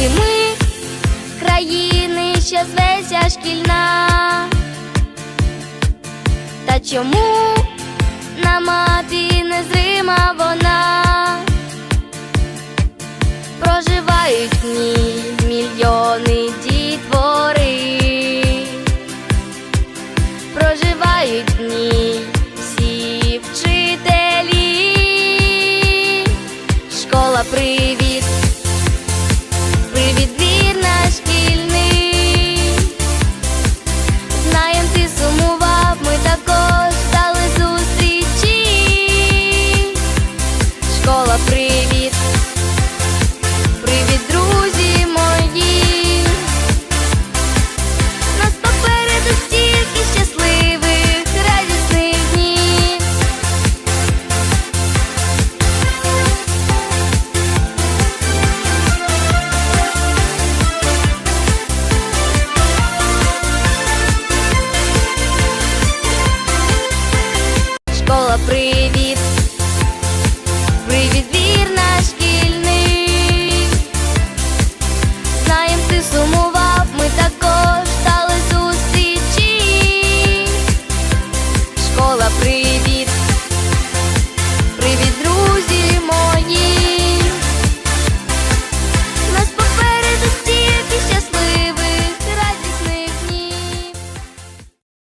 Діти ми країни, що зветься шкільна. Та чому на мати незрима вона? Проживають в ній мільйони дітвори, проживають в ній всі вчителі. Школа привіт, також